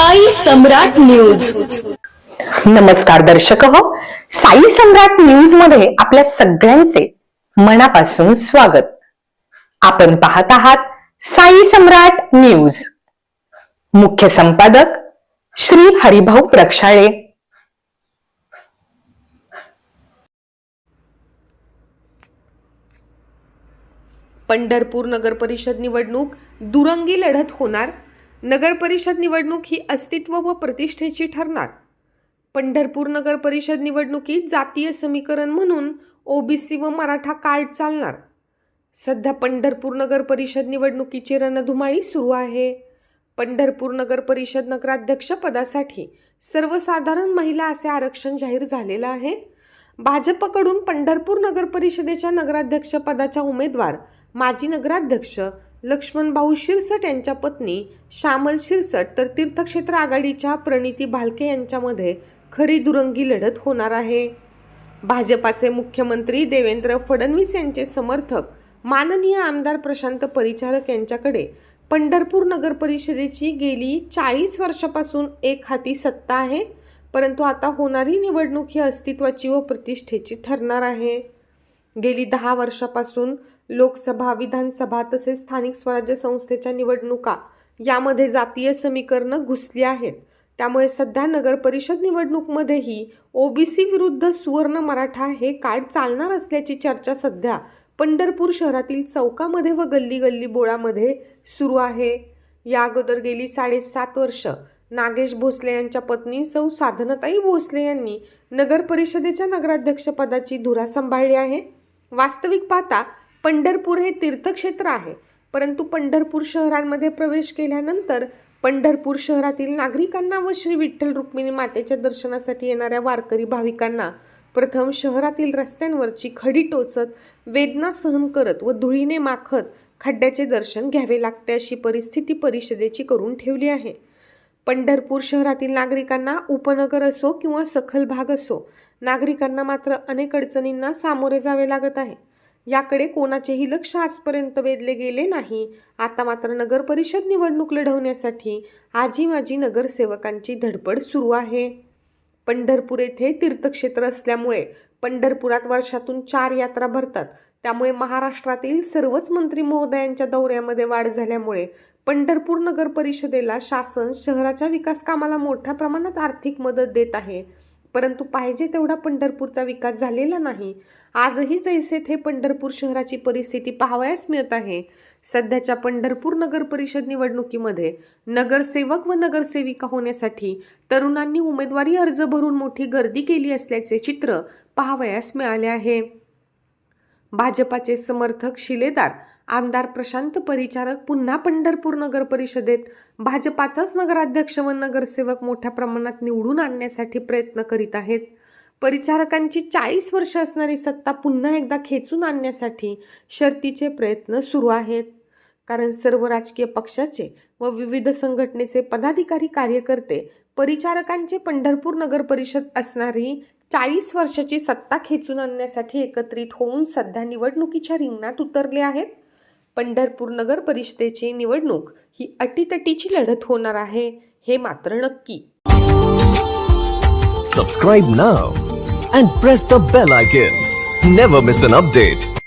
साई सम्राट news. नमस्कार दर्शक हो. साई सम्राट न्यूजमध्ये आपल्या सगळ्यांचे मनापासून स्वागत. आपण पाहत आहात साई सम्राट न्यूज. मुख्य संपादक श्री हरिभाऊ प्रक्षाळे. पंढरपूर नगर परिषद निवडणूक दुरंगी लढत होणार. नगरपरिषद निवडणूक ही अस्तित्व व प्रतिष्ठेची ठरणार. पंढरपूर नगर परिषद निवडणुकीत जातीय समीकरण म्हणून ओबीसी व मराठा कार्ड चालणार. सध्या पंढरपूर नगर परिषद निवडणुकीची रणधुमाळी सुरू आहे. पंढरपूर नगर परिषद सर्वसाधारण महिला असे आरक्षण जाहीर झालेलं आहे. भाजपकडून पंढरपूर नगर परिषदेच्या उमेदवार माजी नगराध्यक्ष लक्ष्मणभाऊ शिरसट यांच्या पत्नी श्यामल शिरसट तर तीर्थक्षेत्र आघाडीच्या प्रणिती भालके यांच्यामध्ये खरी दुरंगी लढत होणार आहे. भाजपाचे मुख्यमंत्री देवेंद्र फडणवीस यांचे समर्थक माननीय आमदार प्रशांत परिचारक यांच्याकडे पंढरपूर नगर परिषदेची गेली चाळीस वर्षापासून एक हाती सत्ता आहे परंतु आता होणारी निवडणूक ही अस्तित्वाची व प्रतिष्ठेची ठरणार आहे. गेली दहा वर्षापासून लोकसभा विधानसभा तसेच स्थानिक स्वराज्य संस्थेच्या निवडणुका यामध्ये जातीय समीकरणं घुसली आहेत. त्यामुळे सध्या नगर परिषद निवडणूकमध्येही ओबीसी विरुद्ध सुवर्ण मराठा हे कार्ड चालणार असल्याची चर्चा सध्या पंढरपूर शहरातील चौकामध्ये व गल्ली गल्ली बोळामध्ये सुरू आहे. या अगोदर गेली साडेसात वर्ष नागेश भोसले यांच्या पत्नी सौ साधनताई भोसले यांनी नगर परिषदेच्या नगराध्यक्षपदाची धुरा सांभाळली आहे. वास्तविक पाहता पंढरपूर हे तीर्थक्षेत्र आहे. परंतु पंढरपूर शहरांमध्ये प्रवेश केल्यानंतर पंढरपूर शहरातील नागरिकांना व श्री विठ्ठल रुक्मिणी मातेच्या दर्शनासाठी येणाऱ्या वारकरी भाविकांना प्रथम शहरातील रस्त्यांवरची खडी टोचत वेदना सहन करत व धुळीने माखत खड्ड्याचे दर्शन घ्यावे लागते अशी परिस्थिती परिषदेची करून ठेवली आहे. पंढरपूर शहरातील नागरिकांना उपनगर असो किंवा सखल भाग असो नागरिकांना मात्र अनेक अडचणींना सामोरे जावे लागत आहे. याकडे कोणाचेही लक्ष आजपर्यंत वेधले गेले नाही. आता मात्र नगर परिषद निवडणूक लढवण्यासाठी आजी माजी नगरसेवकांची धडपड सुरू आहे. पंढरपूर येथे तीर्थक्षेत्र असल्यामुळे पंढरपुरात वर्षातून चार यात्रा भरतात. त्यामुळे महाराष्ट्रातील सर्वच मंत्री महोदयांच्या दौऱ्यामध्ये वाढ झाल्यामुळे पंढरपूर नगर परिषदेला शासन शहराच्या विकास कामाला मोठ्या प्रमाणात आर्थिक मदत देत आहे. परंतु पाहिजे तेवढा पंढरपूरचा विकास झालेला नाही. आजही जैसे थे पंढरपूर शहराची परिस्थिती पाहावयास मिळत आहे. सध्याच्या पंढरपूर नगर परिषद निवडणुकीमध्ये नगरसेवक व नगरसेविका होण्यासाठी तरुणांनी उमेदवारी अर्ज भरून मोठी गर्दी केली असल्याचे चित्र पाहावयास मिळाले आहे. भाजपाचे समर्थक शिलेदार आमदार प्रशांत परिचारक पुन्हा पंढरपूर नगर परिषदेत भाजपाचाच नगराध्यक्ष व नगरसेवक मोठ्या प्रमाणात निवडून आणण्यासाठी प्रयत्न करीत आहेत. परिचारकांची चाळीस वर्ष असणारी सत्ता पुन्हा एकदा खेचून आणण्यासाठी शर्तीचे प्रयत्न सुरू आहेत. कारण सर्व राजकीय पक्षाचे व विविध संघटनेचे पदाधिकारी कार्यकर्ते परिचारकांचे पंढरपूर नगर परिषद असणारी चाळीस वर्षाची सत्ता खेचून आणण्यासाठी एकत्रित होऊन सध्या निवडणुकीच्या रिंगणात उतरले आहेत. पंढरपूर नगर परिषदेची निवडणूक ही अटीतटीची लढत होणार आहे हे मात्र नक्की. सबस्क्राईब ना and press the bell icon never miss an update